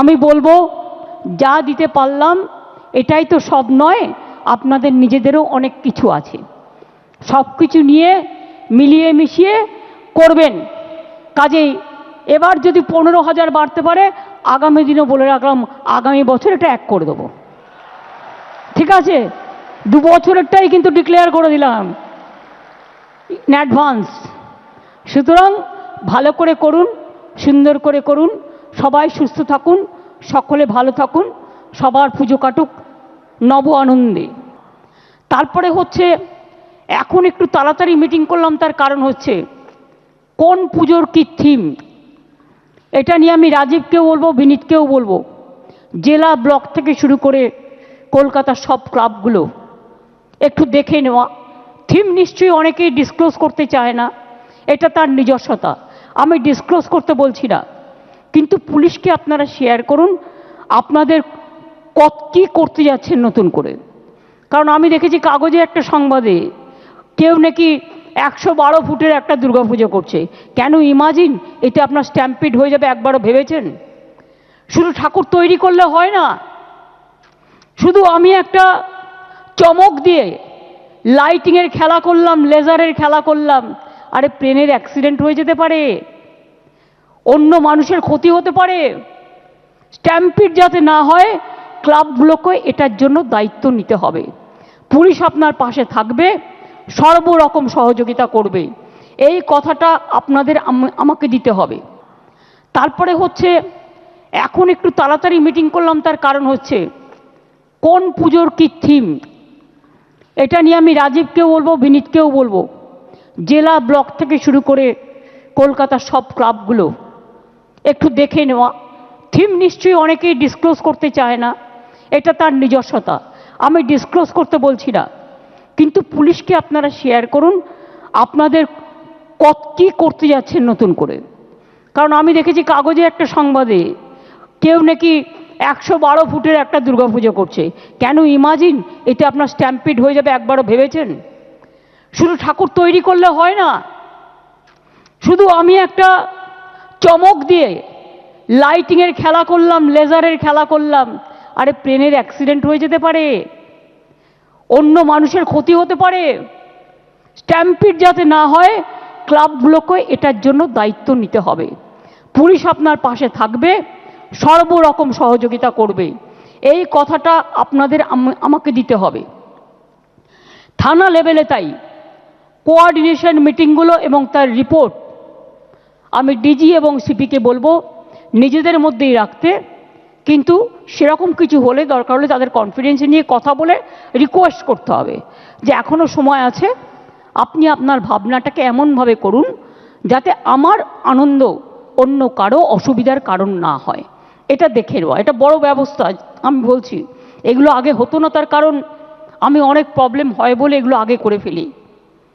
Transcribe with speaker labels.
Speaker 1: আমি বলব, যা দিতে পারলাম, এটাই তো সব নয়, আপনাদের নিজেদেরও অনেক কিছু আছে। সব কিছু নিয়ে মিলিয়ে মিশিয়ে করবেন। কাজেই এবার যদি পনেরো হাজার বাড়তে পারে, আগামী দিনও বলে রাখলাম, আগামী বছর এটা এক করে দেবো। ঠিক আছে? দু বছরেরটাই কিন্তু ডিক্লেয়ার করে দিলাম ইন অ্যাডভান্স সুতরাং ভালো করে করুন, সুন্দর করে করুন সবাই সুস্থ থাকুন, সকলে ভালো থাকুন, সবার পুজো কাটুক, নব আনন্দে। তারপরে হচ্ছে, এখন একটু তাড়াতাড়ি মিটিং করলাম, তার কারণ হচ্ছে, কোন পুজোর কী থিম এটা নিয়ে আমি রাজীবকেও বলব, বিনীতকেও বলব। জেলা ব্লক থেকে শুরু করে কলকাতার সব ক্লাবগুলো, একটু দেখে নেওয়া। থিম নিশ্চয়ই অনেকেই ডিসক্লোজ করতে চায় না, এটা তার নিজস্বতা। আমি ডিসক্লোজ করতে বলছি না। কিন্তু পুলিশকে আপনারা শেয়ার করুন, আপনাদের কত কী করতে যাচ্ছেন নতুন করে। কারণ আমি দেখেছি কাগজে একটা সংবাদে, কেউ নাকি একশো বারো ফুটের একটা দুর্গাপুজো করছে। কেন ইমাজিন এতে আপনার স্ট্যাম্পিড হয়ে যাবে একবারও ভেবেছেন? শুধু ঠাকুর তৈরি করলে হয় না, শুধু আমি একটা চমক দিয়ে লাইটিংয়ের খেলা করলাম লেজারের খেলা করলাম, আরে প্লেনের অ্যাক্সিডেন্ট হয়ে যেতে পারে। অন্য মানুষের ক্ষতি হতে পারে। স্ট্যাম্পিড যাতে না হয়, ক্লাবগুলোকে এটার জন্য দায়িত্ব নিতে হবে। পুলিশ আপনার পাশে থাকবে, সর্বরকম সহযোগিতা করবে। এই কথাটা আপনাদের আমাকে দিতে হবে। তারপরে হচ্ছে, এখন একটু তাড়াতাড়ি মিটিং করলাম, তার কারণ হচ্ছে, কোন পুজোর কী থিম এটা নিয়ে আমি রাজীবকেও বলব, বিনীতকেও বলব। জেলা ব্লক থেকে শুরু করে কলকাতার সব ক্লাবগুলো একটু দেখে নেওয়া। থিম নিশ্চয়ই অনেকেই ডিসক্লোজ করতে চায় না। এটা তার নিজস্বতা। আমি ডিসক্লোজ করতে বলছি না। কিন্তু পুলিশকে আপনারা শেয়ার করুন, আপনাদের কত কী করতে যাচ্ছেন নতুন করে। কারণ আমি দেখেছি কাগজে একটা সংবাদে, কেউ নাকি একশো বারো ফুটের একটা দুর্গাপুজো করছে। কেন ইমাজিন এতে আপনার স্ট্যাম্পিড হয়ে যাবে, একবারও ভেবেছেন? শুধু ঠাকুর তৈরি করলে হয় না। শুধু আমি একটা চমক দিয়ে লাইটিংয়ের খেলা করলাম লেজারের খেলা করলাম। আরে প্লেনের অ্যাক্সিডেন্ট হয়ে যেতে পারে। অন্য মানুষের ক্ষতি হতে পারে। স্ট্যাম্পিড যাতে না হয় ক্লাবগুলোকে এটার জন্য দায়িত্ব নিতে হবে। পুলিশ আপনার পাশে থাকবে, সর্বরকম সহযোগিতা করবে। এই কথাটা আপনাদের আমাকে দিতে হবে। থানা লেভেলে তাই। কোয়ার্ডিনেশন মিটিংগুলো এবং তার রিপোর্ট আমি ডিজি এবং সিপিকে বলব নিজেদের মধ্যেই রাখতে। কিন্তু সেরকম কিছু হলে দরকার হলে তাদের কনফিডেন্স নিয়ে কথা বলে রিকোয়েস্ট করতে হবে যে এখনও সময় আছে, আপনি আপনার ভাবনাটাকে এমনভাবে করুন যাতে আমার আনন্দ অন্য কারও অসুবিধার কারণ না হয়। এটা দেখে নেওয়া। এটা বড় ব্যবস্থা। আমি বলছি, এগুলো আগে হতো না তার কারণ, আমি অনেক প্রবলেম হয় বলে এগুলো আগে করে ফেলি।